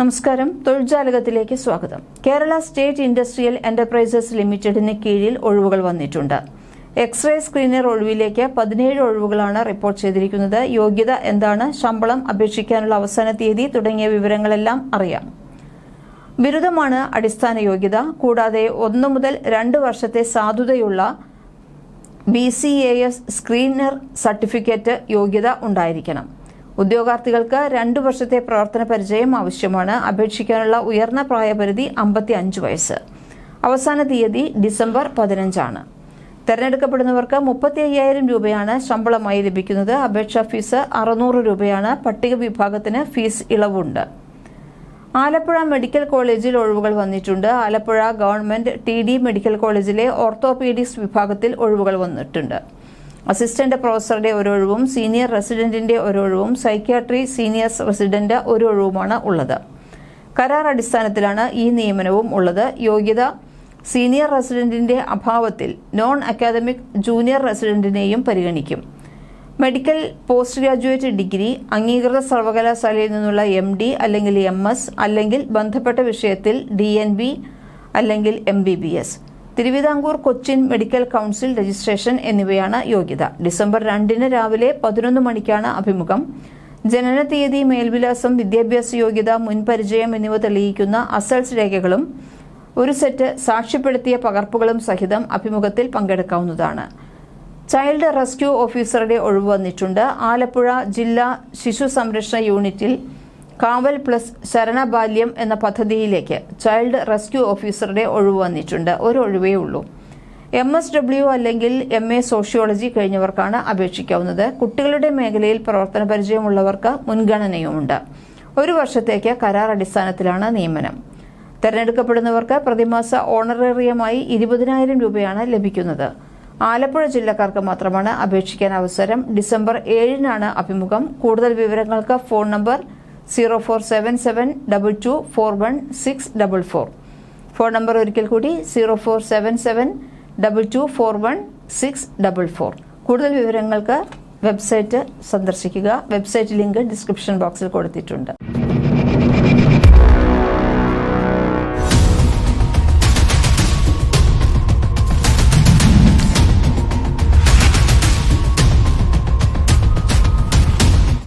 നമസ്കാരം. തൊഴിൽജാലകത്തിലേക്ക് സ്വാഗതം. Kerala state industrial enterprises ലിമിറ്റഡിന് കീഴിൽ ഒഴിവുകൾ വന്നിട്ടുണ്ട്. എക്സ്റേ സ്ക്രീനർ ഒഴിവിലേക്ക് പതിനേഴ് ഒഴിവുകളാണ് റിപ്പോർട്ട് ചെയ്തിരിക്കുന്നത്. യോഗ്യത എന്താണ്? ശമ്പളം അപേക്ഷിക്കാനുള്ള അവസാന തീയതി തുടങ്ങിയ വിവരങ്ങളെല്ലാം അറിയാം. ബിരുദമാണ് അടിസ്ഥാന യോഗ്യത. കൂടാതെ ഒന്നു മുതൽ രണ്ട് വർഷത്തെ സാധുതയുള്ള B C A S screener certificate യോഗ്യത ഉണ്ടായിരിക്കണം. ഉദ്യോഗാർത്ഥികൾക്ക് രണ്ടു വർഷത്തെ പ്രവർത്തന പരിചയം ആവശ്യമാണ്. അപേക്ഷിക്കാനുള്ള ഉയർന്ന പ്രായപരിധി അമ്പത്തി അഞ്ച് വയസ്സ്. അവസാന തീയതി ഡിസംബർ പതിനഞ്ചാണ്. തെരഞ്ഞെടുക്കപ്പെടുന്നവർക്ക് മുപ്പത്തി അയ്യായിരം രൂപയാണ് ശമ്പളമായി ലഭിക്കുന്നത്. അപേക്ഷാ ഫീസ് അറുന്നൂറ് രൂപയാണ്. പട്ടിക വിഭാഗത്തിന് ഫീസ് ഇളവുണ്ട്. ആലപ്പുഴ മെഡിക്കൽ കോളേജിൽ ഒഴിവുകൾ വന്നിട്ടുണ്ട്. ആലപ്പുഴ ഗവൺമെന്റ് ടി മെഡിക്കൽ കോളേജിലെ ഓർത്തോപീഡിക്സ് വിഭാഗത്തിൽ ഒഴിവുകൾ വന്നിട്ടുണ്ട്. അസിസ്റ്റന്റ് പ്രൊഫസറുടെ ഒരു ഒഴിവും സീനിയർ റെസിഡന്റിന്റെ ഒരു ഒഴിവും സൈക്യാട്രി സീനിയർ റെസിഡന്റ് ഒരു ഒഴിവുമാണ് ഉള്ളത്. കരാർ അടിസ്ഥാനത്തിലാണ് ഈ നിയമനവും ഉള്ളത്. യോഗ്യത സീനിയർ റെസിഡന്റിന്റെ അഭാവത്തിൽ നോൺ അക്കാദമിക് ജൂനിയർ റെസിഡന്റിനെയും പരിഗണിക്കും. മെഡിക്കൽ പോസ്റ്റ് ഗ്രാജുവേറ്റ് ഡിഗ്രി അംഗീകൃത സർവകലാശാലയിൽ നിന്നുള്ള എം ഡി അല്ലെങ്കിൽ എം എസ് അല്ലെങ്കിൽ ബന്ധപ്പെട്ട വിഷയത്തിൽ ഡി എൻ ബി അല്ലെങ്കിൽ M B B S Thiruvithamkoor Cochin medical council registration എന്നിവയാണ് യോഗ്യത. ഡിസംബർ രണ്ടിന് രാവിലെ പതിനൊന്ന് മണിക്കാണ് അഭിമുഖം. ജനന തീയതി മേൽവിലാസം വിദ്യാഭ്യാസ യോഗ്യത മുൻപരിചയം എന്നിവ തെളിയിക്കുന്ന അസൾട്ട് രേഖകളും ഒരു സെറ്റ് സാക്ഷ്യപ്പെടുത്തിയ പകർപ്പുകളും സഹിതം അഭിമുഖത്തിൽ പങ്കെടുക്കാവുന്നതാണ്. ചൈൽഡ് റെസ്ക്യൂ ഓഫീസറുടെ ഒഴിവ് വന്നിട്ടുണ്ട്. ആലപ്പുഴ ജില്ലാ ശിശു സംരക്ഷണ യൂണിറ്റിൽ കാവൽ പ്ലസ് ശരണബാല്യം എന്ന പദ്ധതിയിലേക്ക് ചൈൽഡ് റെസ്ക്യൂ ഓഫീസറുടെ ഒഴിവ് വന്നിട്ടുണ്ട്. ഒരു ഒഴിവേ ഉള്ളൂ. എം എസ് ഡബ്ല്യു അല്ലെങ്കിൽ എം എ സോഷ്യോളജി കഴിഞ്ഞവർക്കാണ് അപേക്ഷിക്കാവുന്നത്. കുട്ടികളുടെ മേഖലയിൽ പ്രവർത്തന പരിചയമുള്ളവർക്ക് മുൻഗണനയുമുണ്ട്. ഒരു വർഷത്തേക്ക് കരാർ അടിസ്ഥാനത്തിലാണ് നിയമനം. തെരഞ്ഞെടുക്കപ്പെടുന്നവർക്ക് പ്രതിമാസ ഓണറേറിയമായി ഇരുപതിനായിരം രൂപയാണ് ലഭിക്കുന്നത്. ആലപ്പുഴ ജില്ലക്കാർക്ക് മാത്രമാണ് അപേക്ഷിക്കാൻ അവസരം. ഡിസംബർ ഏഴിനാണ് അഭിമുഖം. കൂടുതൽ വിവരങ്ങൾക്ക് phone number zero four seven seven double two four one six double four. Phone number ഒരിക്കൽ കൂടി zero four seven seven double two four one six double four. കൂടുതൽ വിവരങ്ങൾക്ക് വെബ്സൈറ്റ് സന്ദർശിക്കുക. വെബ്സൈറ്റ് ലിങ്ക് ഡിസ്ക്രിപ്ഷൻ ബോക്സിൽ കൊടുത്തിട്ടുണ്ട്.